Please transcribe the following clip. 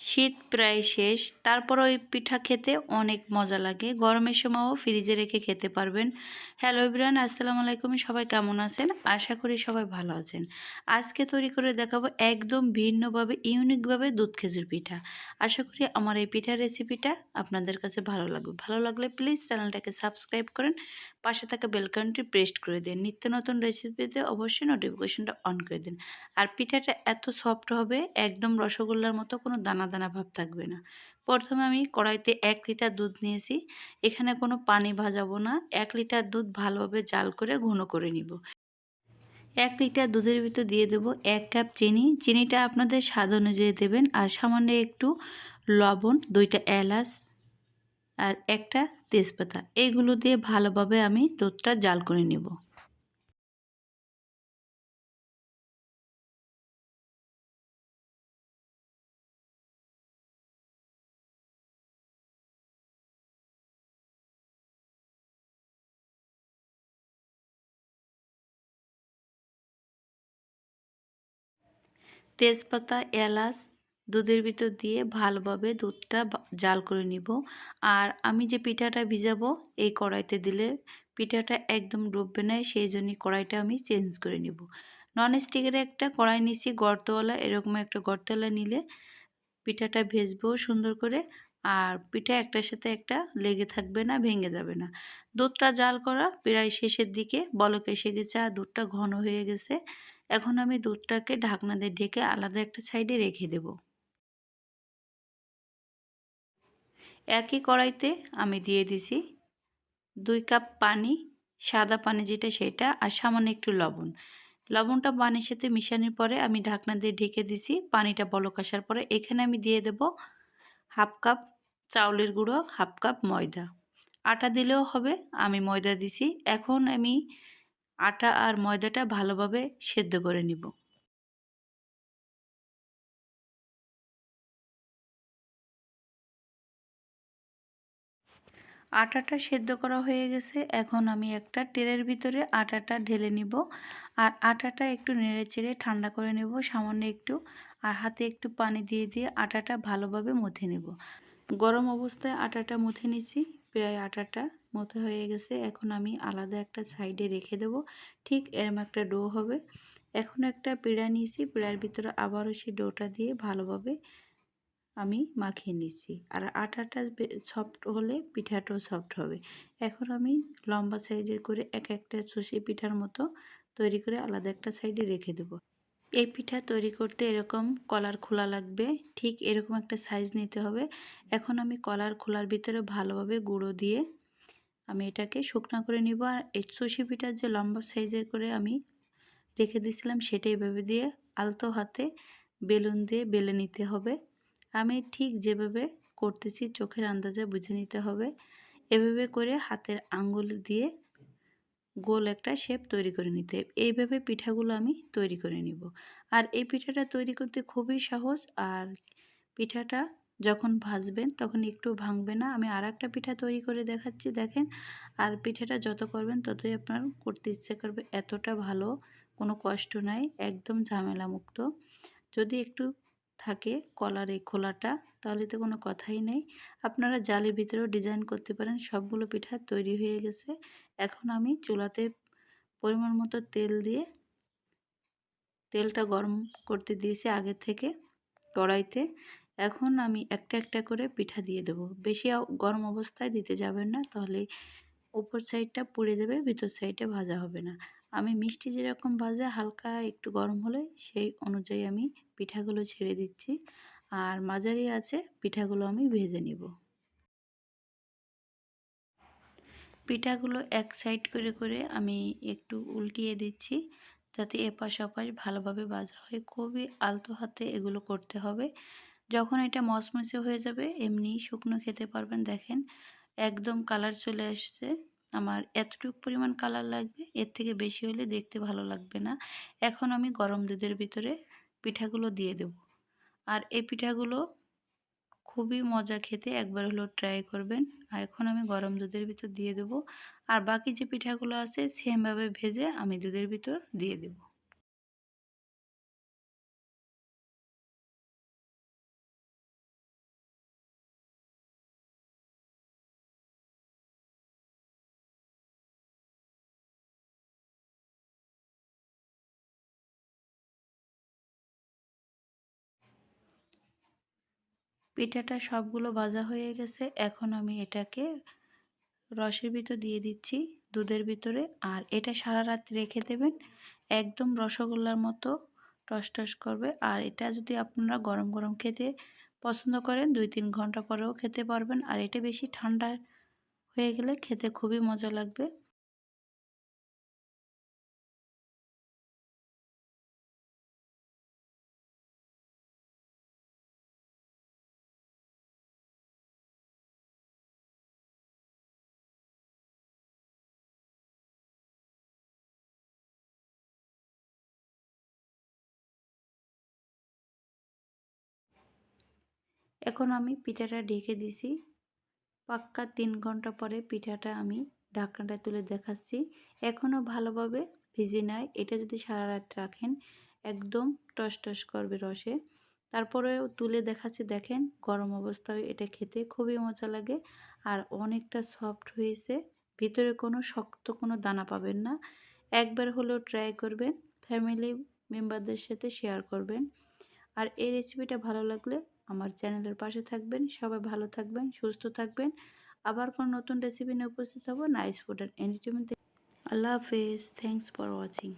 শীত প্রায় শেষ, তারপর ওই পিঠা খেতে অনেক মজা লাগে। গরমের সময়ও ফ্রিজে রেখে খেতে পারবেন। হ্যালো ইব্রান আসসালামু আলাইকুম। সবাই কেমন আছেন? আশা করি সবাই ভালো আছেন। আজকে তৈরি করে দেখাবো একদম ভিন্নভাবে, ইউনিকভাবে দুধ খেজুর পিঠা। আশা করি আমার এই পিঠার রেসিপিটা আপনাদের কাছে ভালো লাগবে। ভালো লাগলে প্লিজ চ্যানেলটাকে সাবস্ক্রাইব করেন। পাশে থাকা বেলকানটি প্রেস করে দিন। নিত্য নতুন রেসিপিতে অবশ্যই নোটিফিকেশনটা অন করে দিন। আর পিঠাটা এত সফট হবে, একদম রসগোল্লার মতো কোনো দানা দানা ভাব থাকবে না। প্রথমে আমি কড়াইতে এক লিটার দুধ নিয়েছি। এখানে কোনো পানি ভাজাবো না। এক লিটার দুধ ভালোভাবে জাল করে ঘন করে নিব। এক লিটার দুধের ভিতর দিয়ে দেব এক কাপ চিনি। চিনিটা আপনাদের স্বাদ অনুযায়ী দেবেন। আর সামান্য একটু লবণ, দুইটা এলাচ, আর একটা তেজপাতা এইগুলো দিয়ে ভালোভাবে আমি দুধটা জাল করে নেব। তেজপাতা এলাচ দুধের ভিতর দিয়ে ভালোভাবে দুধটা জাল করে নিব। আর আমি যে পিঠাটা ভিজাবো, এই কড়াইতে দিলে পিঠাটা একদম ডুববে না সেই জন্যই কড়াইটা আমি চেঞ্জ করে নিব। নন স্টিকের একটা কড়াই নিছি, গর্তওয়ালা, এরকম একটা গর্তওয়ালা নিলে পিঠাটা ভেজবো সুন্দর করে। আর পিঠা একটার সাথে একটা লেগে থাকবে না, ভেঙে যাবে না। দুধটা জাল করা প্রায় শেষের দিকে, বলক এসে গেছে আর দুধটা ঘন হয়ে গেছে। এখন আমি দুধটাকে ঢাকনা দিয়ে ঢেকে আলাদা একটা সাইডে রেখে দেব। একই কড়াইতে আমি দিয়ে দিছি দুই কাপ পানি, সাদা পানি যেটা সেটা আর সামান্য একটু লবণ। লবণটা পানির সাথে মিশানোর পরে আমি ঢাকনা দিয়ে ঢেকে দিছি। পানিটা বলক আসার পরে এখানে আমি দিয়ে দেব হাফ কাপ চাউলের গুঁড়ো, হাফ কাপ ময়দা। আটা দিলেও হবে, আমি ময়দা দিছি। এখন আমি আটা আর ময়দাটা ভালোভাবে সেদ্ধ করে নিব। আটাটা সেদ্ধ করা হয়ে গেছে। এখন আমি একটা টেরের ভিতরে আটাটা ঢেলে নিব। আর আটাটা একটু নেড়ে চেড়ে ঠান্ডা করে নেব, সামান্য একটু। আর হাতে একটু পানি দিয়ে দিয়ে আটাটা ভালোভাবে মথে নেব। গরম অবস্থায় আটাটা মুথে নিছি, প্রায় আটাটা মতো হয়ে গেছে। এখন আমি আলাদা একটা সাইডে রেখে দেব। ঠিক এরম একটা ডো হবে। এখন একটা পিড়া নিয়েছি, পিড়ার ভিতরে আবারও সেই ডোটা দিয়ে ভালোভাবে আমি মাখিয়ে নিচ্ছি। আর আটাটা সফট হলে পিঠাটাও সফট হবে। এখন আমি লম্বা সাইজের করে এক একটা সুশি পিঠার মতো তৈরি করে আলাদা একটা সাইডে রেখে দেবো। এই পিঠা তৈরি করতে এরকম কলার খোলা লাগবে। ঠিক এরকম একটা সাইজ নিতে হবে। এখন আমি কলার খোলার ভিতরে ভালোভাবে গুঁড়ো দিয়ে আমি এটাকে শুকনা করে নিব। আর এই সুশি পিঠার যে লম্বা সাইজের করে আমি রেখে দিয়েছিলাম, সেটা এইভাবে দিয়ে আলতো হাতে বেলুন দিয়ে বেলে নিতে হবে। আমি ঠিক যেভাবে করতেছি, চোখের আন্দাজে বুঝে নিতে হবে। এভাবে করে হাতের আঙ্গুল দিয়ে গোল একটা শেপ তৈরি করে নিতে। এইভাবে পিঠাগুলো আমি তৈরি করে নিব। আর এই পিঠাটা তৈরি করতে খুবই সহজ। আর পিঠাটা যখন ভাজবেন, তখন একটু ভাঙবে না। আমি আর একটা পিঠা তৈরি করে দেখাচ্ছি, দেখেন। আর পিঠাটা যত করবেন, ততই আপনার করতে ইচ্ছে করবে। এতটা ভালো, কোনো কষ্ট নাই, একদম ঝামেলা মুক্ত যদি একটু থাকে কলার এই খোলাটা, তাহলে তো কোনো কথাই নেই। আপনারা জালের ভিতরেও ডিজাইন করতে পারেন, সবগুলো পিঠা তৈরি হয়ে গেছে। এখন আমি চুলাতে পরিমাণ মতো তেল দিয়ে, তেলটা গরম করতে দিয়েছি আগে থেকে কড়াইতে। এখন আমি একটা একটা করে পিঠা দিয়ে দেবো। বেশি গরম অবস্থায় দিতে যাবেন না, তাহলে উপর সাইডটা পুড়ে যাবে, ভিতর সাইডে ভাজা হবে না। আমি মিষ্টি যেরকম ভাজা, হালকা একটু গরম হলে সেই অনুযায়ী আমি পিঠাগুলো ছেড়ে দিচ্ছি। আর মাঝারি আছে, পিঠাগুলো আমি ভেজে নিব। পিঠাগুলো এক সাইড করে করে আমি একটু উল্টিয়ে দিচ্ছি যাতে এপাশ ওপাশ ভালোভাবে বাজা হয়। খুবই আলতো হাতে এগুলো করতে হবে। যখন এটা মচমচে হয়ে যাবে, এমনি শুকনো খেতে পারবেন। দেখেন, একদম কালার চলে আসছে। আমার এতটুকু পরিমাণ কালার লাগবে, এর থেকে বেশি হলে দেখতে ভালো লাগবে না। এখন আমি গরম দুধের ভিতরে পিঠাগুলো দিয়ে দেব। আর এই পিঠাগুলো খুবই মজা খেতে, একবার হলো ট্রাই করবেন। আর এখন আমি গরম দুধের ভিতর দিয়ে দেব। আর বাকি যে পিঠাগুলো আছে সেমভাবে ভেজে আমি দুধের ভিতর দিয়ে দেব। পিঠাটা সবগুলো ভাজা হয়ে গেছে। এখন আমি এটাকে রসের ভিতর দিয়ে দিচ্ছি দুধের ভিতরে। আর এটা সারা রাত রেখে দেবেন। একদম রসগোল্লার মতো টস টস করবে। আর এটা যদি আপনারা গরম গরম খেতে পছন্দ করেন, দুই তিন ঘণ্টা পরেও খেতে পারবেন। আর এটা বেশি ঠান্ডা হয়ে গেলে খেতে খুবই মজা লাগবে। এখন আমি পিঠাটা ঢেকে দিছি। পাক্কা তিন ঘণ্টা পরে পিঠাটা আমি ঢাকনাটা তুলে দেখাচ্ছি। এখনও ভালোভাবে ভিজে নেয় এটা যদি সারা রাত রাখেন, একদম টস টস করবে রসে। তারপরে তুলে দেখাচ্ছি, দেখেন গরম অবস্থায় এটা খেতে খুবই মজা লাগে আর অনেকটা সফট হয়েছে। ভিতরে কোনো শক্ত কোনো দানা পাবেন না। একবার হলেও ট্রাই করবেন, ফ্যামিলি মেম্বারদের সাথে শেয়ার করবেন। আর এই রেসিপিটা ভালো লাগলে আমার চ্যানেলের পাশে থাকবেন, সবাই ভালো থাকবেন, সুস্থ থাকবেন। আবার কোনো নতুন রেসিপি নিয়ে উপস্থিত হব নাইস ফুড অ্যান্ড এন্টারটেনমেন্ট আল্লাহ হাফেজ থ্যাংকস ফর ওয়াচিং